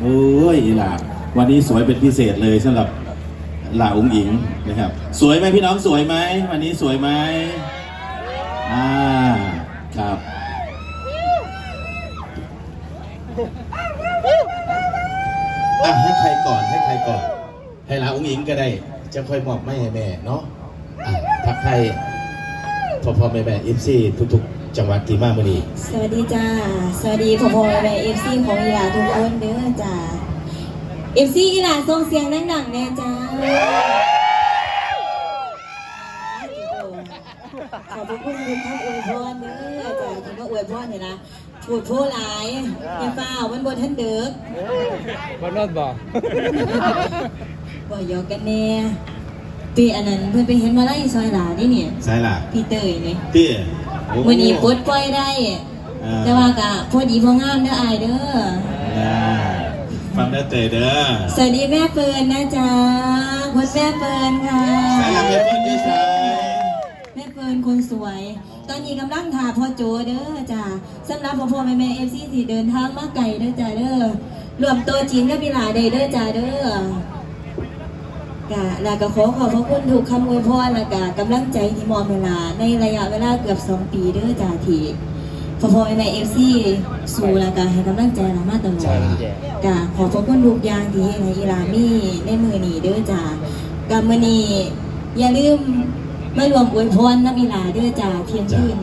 โอ้ยอีหล่าวันนี้สวยเป็นพิเศษเลยสำหรับหล่าองค์หญิงนะครับ สวยไหมพี่น้องสวยไหมวันนี้สวยไหมอ่าครับอะให้ใครก่อนให้ใครก่อน ให้หลาองค์หญิงก็ได้ จะค่อยมอบไม่ให้แม่เนาะทักไทยพ่อพ่อแม่แม่เอฟซีทุกๆ จังหวัดที่มาเมื่อนี้สวัสดีจ้า สวัสดีพ่อพ่อแม่แม่เอฟซีของอีหลาทุกคนเด้อจ้าเอฟซีอีหลาส่งเสียงดังๆแน่จ้าขอบพระคุณทุกท่านอวยพรเด้อจ้าคำว่าอวยพรเนี่ยนะพูดโพหลายอย่าเฝ้ามันบนท่านเด้อวันนอดบอกบ่หยอกกันแน่ปีอันนั้นเพิ่นไปเห็นมาไล่ซอยหลานี่เนี่ยใช่ล่ะพี่เตยเนี่ยเตี้ยโอ้วันนี้ปลดปล่อยได้ อ่แต่ว่ากะพอดีพองามเด้ออายเด้อ อ่าฟังได้เตยเด้อสวัสดีแม่เฟิร์นนะจ๊ะคุณแม่เฟิร์นค่ะใช่ล่ะแม่เพิ่นที่ใช่แม่เฟิร์นคนสวย ตอนนี้กำลังถ่าพ่อโจเด้อจ้ะสำหรับพ่อพ่อแม่แม่เอฟซีที่เดินทางมาไกลเด้อจ้ะเด้อรวมตัวจีนกับพี่หลาได้เด้อจ้ะเด้อ กะลาก็ขอขอบพระคุณถูกคำอวยพรและกะกำลังใจที่มอบเวลาในระยะเวลาเกือบสองปีเด้อจ้ะที่พ่อพ่อแม่แม่เอฟซีสู่และกะให้กำลังใจเรามาตลอจ้าดกะขอพระคุณทุกอย่างที่ในอีหลามีในมือนีเด้อจ้ากับมือนีอย่าลืมมารวมอวยพรน้ำอีหลาเด้อจ้าเพียงชื่น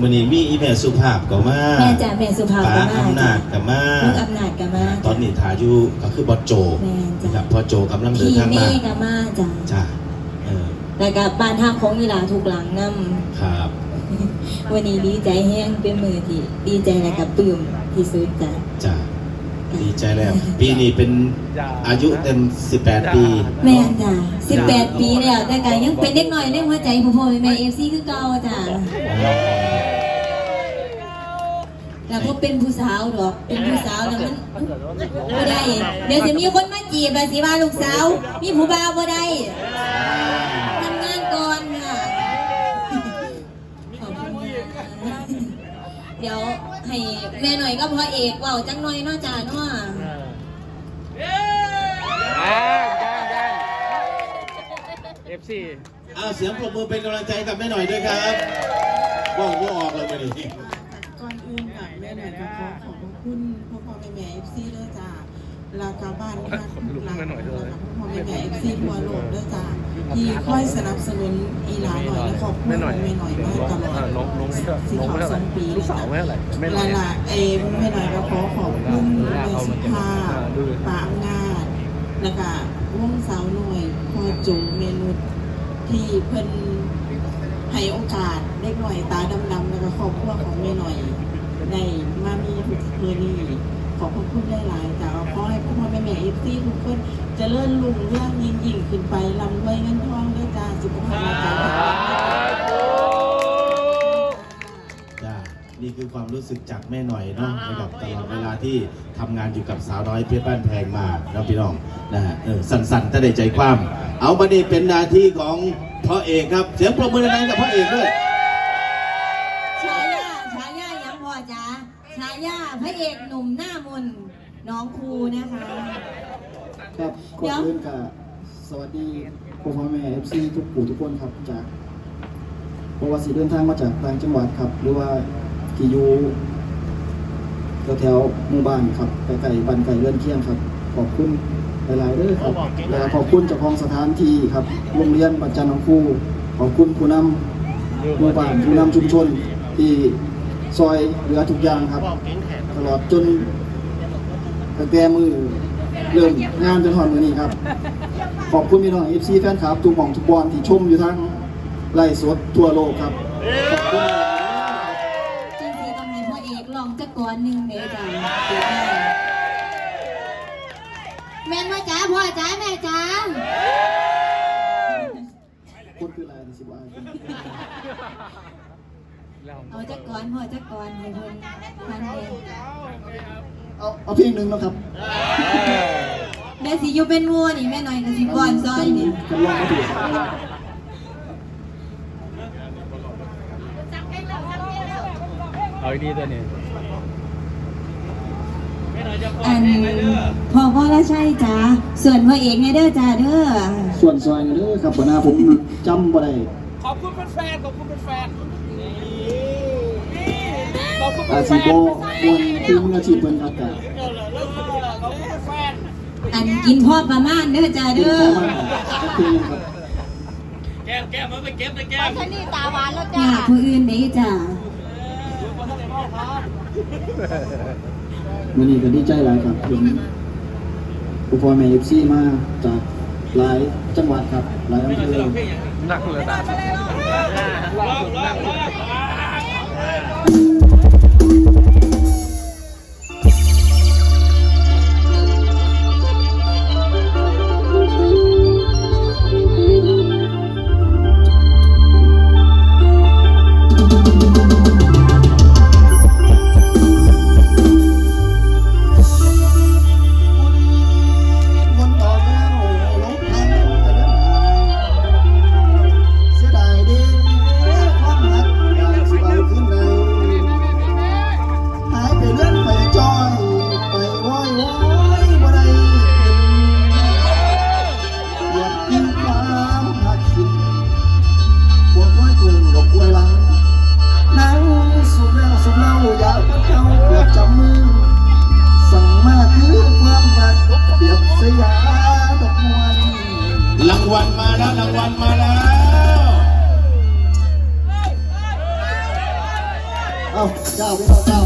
มื่อนี้มีอีแม่สุภาพก็มาแม่จ่าแม่สุภาพป้าก็มาอำนาจก็มาลูกอำนาจก็มาตอนนี้ถ่ายอยู่ก็คือบอสโจแม่จ้ะนะครับพอโจกำลังเดินพี่ทางเมมาฆก็มาจ้าจ้าเออแล้วก็บ้านทางของอีหลาทุกหลังนํครับ วันนี้ดีใจแห้งเป็นมือที่ดีใจและกับปลื้มที่สุดจ้าจ้าดีใจแล้ว ปีนี้เป็นอายุเต็ม 18 ปี แม่จ้า18 ปีแล้วแต่ก็ยังเป็นเด็กน้อยเล่นหัวใจพ่อพ่อแม่เอฟซีคือเก่าจ้า แล้วก็เป็นผู้สาวดอก เป็นผู้สาวแล้วมันบ่ได้ เดี๋ยวจะมีคนมาจีบแล้วสิว่าลูกสาว มีผู้บ่าวบ่ได้ทำงานก่อนค่ะขอบคุณค่ะเดี๋ยวให้แม่หน่อยก็พอเอกเว่าจังหน่อยเนาะจ้าเนาะเอฟซีเอาเสียงปรบมือเป็นกำลังใจกับแม่หน่อยด้วยครับว่องว่าออกเลยวันนี้ คุณพ่อพ่อแม่แม่เอฟซีด้วยจ้าลากาบ้านค่ะลากาพ่อพ่อแม่แม่เอฟซีทั่วโลกด้วยจ้าที่ค่อยสนับสนุนอีหลาหน่อยและครอบครัวแม่หน่อยมาตลอดลงลงสิลงเขาไม่เท่าไหสองปีลูกสาวไม่เท่าไหร่ไม่หน่ลาอยละเอแม่หน่อยก็ขอขอบคุณแม่สุภาพป้าอำนาจแล้วก็วงสาวหน่อยพ่อจุ๋มเมนุษที่เพิ่นให้โอกาสเด็กหน่อยตาดำๆแล้วก็ครอบครัวของแม่หน่อย มือนี้ขอบพระคุณหลายๆแต่ขอให้พ่อพ่อแม่แม่เอฟซีทุกคนเจะเลื่อนลุงเรื่องยิ่งยิ่งขึ้นไปลำรวยเงินทองด้วยจ้าสุขภาพร่างกายแข็งแรงจ้านี่คือความรู้สึกจากแม่หน่อยเนาะนะครับตลอดเวลาที่ทำงานอยู่กับสาวน้อยเพชรบ้านแพงมาแล้วพี่น้องนะฮะเออสั่นๆถ้าได้ใจความ เอาบันนี้เป็นหนาที่ของพ่อเอกครับ เสียงปรบมือดังๆกับพ่อเอกด้วย ฉายาฉายายังพอจ้าฉายาพ ระเอกหนุ่มหน้ามนต์น้องครูนะคะ ครับเดี๋ก่ยอวนอื่นก็สวัสดีพ่อพ่อแม่เอฟซีทุกผู้ทุกคนครับจากเพราะว่าสีเดินทางมาจากต่างจังหวัดครับ หรือว่าที่อยู่แถวๆหมู่บ้านครับไกลๆบ้านไกลเลื่อนเคียงครับ ขอบคุณหลายๆเด้อครับและขอบคุณเจ้าของสถานที่ครับโรงเรียนปัจจันทร์ของครูขอบคุณผู้นำหมู่บ้านผู้นำชุมชนที่ ซอยเหลือทุกอย่างครับ ตลอดจนตั้งแต่มือเริ่มงานจนถึงมือนี้ครับ ขอบคุณพี่น้องเอฟซีแฟนคลับทุกหม่องทุกบอลที่ชมอยู่ทั้งไล่สดทั่วโลกครับขอบคุณจริงๆต้องให้พ่อเอกลองจักก่อนหนึ่งเด้อจ้าเดี๋ยวแม่แม่นว่าจ้าพ่อจ้าแม่จ้า พูดคืออะไรสิบว่า เอาจักก่อนพ่อจักก่อนให้เพิ่นทันเด้เอาเอาเพลงหนึ่งนะครับแม่สิอยู่เป็นวัวนี่แม่หน่อยก็สิก่อนซอยนี่กันลองมาดูครับเอาดีตัวนี้อันพ่อพ่อละใช่จ้าส่วนพ่อเอกไงเด้อจ้าเด้อส่วนซอยเด้อครับหัวหน้าผมจำบ่ได้ ขอบคุณเป็นแฟนขอบคุณเป็นแฟนนี่ขอบคุณเป็อานแฟสินบ่ควรคือมืออาชีพเพิ่นครับแต่ขอบคุณเป็นแฟนอันกินพ่อประมาณเด้อจ้าเป็นเด้อข้อมาเพลงครับแก้มแก้มมันไปเก็บเลยแก้มอยากผู้อื่นเด้จ้ามื้อนี้ก็ดีใจหลายครับเห็นผู้พ่อแม่ FC มาจากหลายจังหวัดครับหลายอำเภอนักเลยนะ ลอง ยบสยามดอกมวลรางวัลมาแล้วรางวัลมาแล้วเอ้าเจ้าพี่น้องเจ้า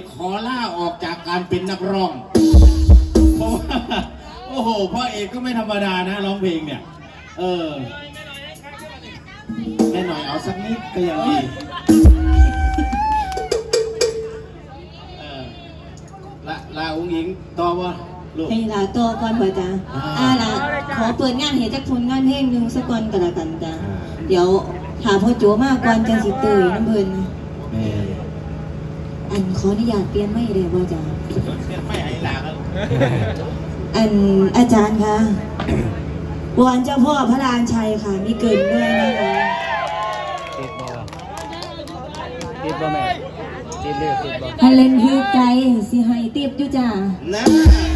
นคนเดียวขอล่าออกจากการเป็นนักร้องเพราะว่าโอ้โหพ่อเอกก็ไม่ธรรมดานะร้องเพลงเนี่ย เออแม่หน่อยเอาสักนิดก็ยังดีเออละลาอุ้งอิงต่อวะลูก ให้ลาตัวก่อนบ่จ้าอ่าอ่าล่ะขอเปิดงานเห็นจักผลงานเพลงหนึงสักก่อนก็แล้วกันจ้าอ่าเดี๋ยวถามพ่อโจมาก่อนจังสิเตยน้ำเพิ่นแม่ อันขออนุญาตเปลี่ยนไม่ได้ว่อาจารย์ยไม่ไอ้หลาครับอันอาจารย์คะวอนเจ้าพ่อพระรามชัยค่ะ มีเกินด้วยนะคะติดบอติดบอแม่ติดเลือติดบอให้เล่นฮือใจสิให้ติบอยู่จ้าะ